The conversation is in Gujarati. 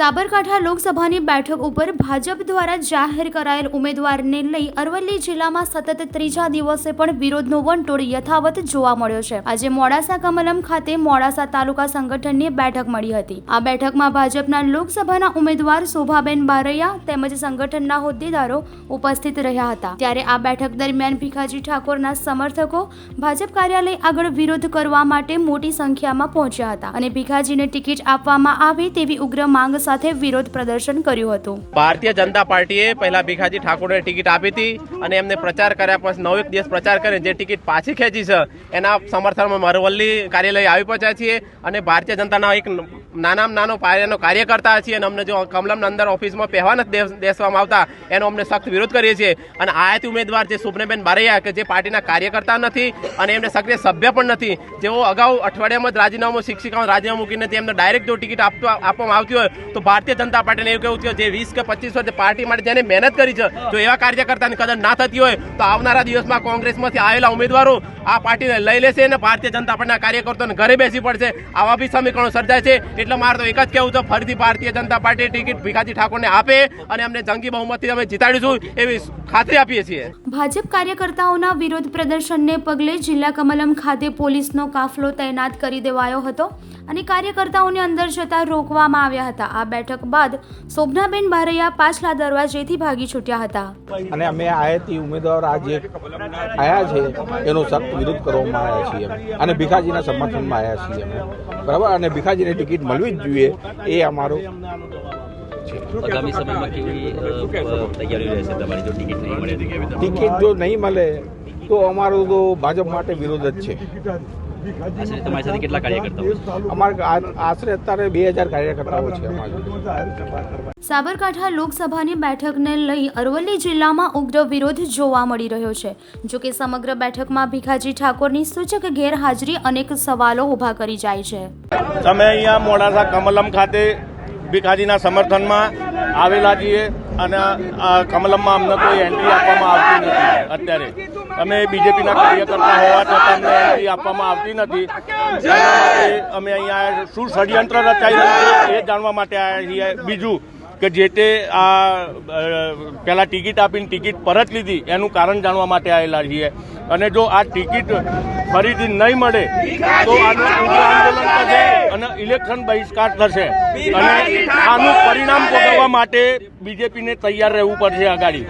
સાબરકાંઠા લોકસભાની બેઠક ઉપર ભાજપ દ્વારા જાહેર કરાયેલ ઉમેદવારને લઈ અરવલ્લી જિલ્લામાં સતત ત્રીજા દિવસે પણ વિરોધનો વંટોળ યથાવત જોવા મળ્યો છે. આજે મોડાસા કમલમ ખાતે મોડાસા તાલુકા સંગઠનની બેઠક મળી હતી. આ બેઠકમાં ભાજપના લોકસભાના ઉમેદવાર શોભાબેન બારૈયા તેમજ સંગઠનના હોદ્દેદારો ઉપસ્થિત રહ્યા હતા. ત્યારે આ બેઠક દરમિયાન ભીખાજી ઠાકોરના સમર્થકો ભાજપ કાર્યાલય આગળ વિરોધ કરવા માટે મોટી સંખ્યામાં પહોંચ્યા હતા અને ભીખાજીને ટિકિટ આપવામાં આવે તેવી ઉગ્ર માંગ સાથે વિરોધ પ્રદર્શન કર્યું હતું. ભારતીય જનતા પાર્ટીએ પહેલા ભીખાજી ઠાકોરને ટિકિટ આપી હતી અને એમને પ્રચાર કર્યા પછી નવ એક દિવસ પ્રચાર કરીને જે ટિકિટ પાછી ખેંચી છે, એના સમર્થનમાં મરવલ્લી કાર્યાલય આવી પહોંચ્યા છીએ અને ભારતીય જનતાના એક નાનામાં નાનો પાયાનો કાર્યકર્તા છીએ અને અમને જો કમલમના અંદર ઓફિસમાં પહેવા નથી દે- આવતા, એનો અમને સખ્ત વિરોધ કરીએ છીએ. અને આયાતી ઉમેદવાર જે સુપનેબેન બારૈયા કે જે પાર્ટીના કાર્યકર્તા નથી અને એમને સક્રિય સભ્ય પણ નથી. જેઓ અગાઉ અઠવાડિયામાં જ રાજીનામું શિક્ષિકાઓ રાજીનામું મૂકીને તેમને ડાયરેક્ટ જો ટિકિટ આપવામાં આવતી હોય તો ભારતીય જનતા પાર્ટીને એવું કેવું છે જે વીસ કે પચીસ વર્ષ પાર્ટી માટે જેને મહેનત કરી છે જો એવા કાર્યકર્તાની કદર ના થતી હોય તો આવનારા દિવસમાં કોંગ્રેસમાંથી આવેલા ઉમેદવારો આ પાર્ટીને લઈ લેશે અને ભારતીય જનતા પાર્ટીના કાર્યકર્તાઓને ઘરે બેસી પડશે. આવા બી સમીકરણો સર્જાય છે. એટલે મારે તો એક જ કહેવું છે ફરીથી ભારતીય જનતા પાર્ટી ટિકિટ ભીખાજી ઠાકોરને આપે અને અમને જંગી બહુમતથી અમે જીતાડીશું એવી ખાતરી આપીએ છીએ. ભાજપ કાર્યકર્તાઓના વિરોધ પ્રદર્શનને પગલે જિલ્લા કમલમ ખાતે પોલીસનો કાફલો તૈનાત કરી દેવાયો હતો. અને કાર્યકર્તાઓને અંદર જતા રોકવામાં આવ્યા હતા. આ બેઠક બાદ શોભનાબેન બારૈયા પાછલા દરવાજેથી ભાગી છૂટ્યા હતા. અને અમે આયાતી ઉમેદવાર આજે આવ્યા છે એનો સખ્ત વિરોધ કરવામાં આવ્યા છીએ અને ભીખાજીના સમર્થનમાં આવ્યા છીએ અમે. બરાબર? અને ભીખાજીને ટિકિટ મળવી જ જોઈએ એ અમારો આગામી સમયમાં કેવી તૈયારી રહેશે તમારી? જો ટિકિટ નહીં મળે? ટિકિટ જો નહીં મળે તો અમારો તો ભાજપ માટે વિરોધ જ છે. આશરે તમારી સાથે કેટલા કાર્યકર્તાઓ? અમારે આશરે અત્યારે બે હજાર કાર્યકર્તાઓ છે સાબરકાંઠા લોકસભાની બેઠકને લઈ અરવલ્લી જિલ્લામાં ઉગ્ર વિરોધ જોવા મળી રહ્યો છે. જો કે સમગ્ર બેઠકમાં ભીખાજી ઠાકોરની સૂચક ગેરહાજરી અનેક સવાલો ઊભા કરી જાય છે. તમે અહીંયા મોડાસા કમલમ ખાતે ભીખાજીના સમર્થનમાં આવેલા છીએ અને કમલમમાં અમને કોઈ એન્ટ્રી આપવામાં આવતી નથી અત્યારે. અમે બીજેપીના કાર્યકર્તા હોવા છતાં અમને એન્ટ્રી આપવામાં આવતી નથી. અમે અહીંયા શું ષડયંત્ર રચાઈ રહ્યું છે એ જાણવા માટે આવ્યા છીએ. બીજું કે જે તે આ પહેલાં ટિકિટ આપીને ટિકિટ પરત લીધી, એનું કારણ જાણવા માટે આવેલા છીએ. અને જો આ ટિકિટ ફરીથી નહીં મળે, તો આનું અને ઇલેક્શન બહિષ્કાર થશે. અને આનું પરિણામ ભોગવવા માટે બીજેપીને તૈયાર રહેવું પડશે આગાડી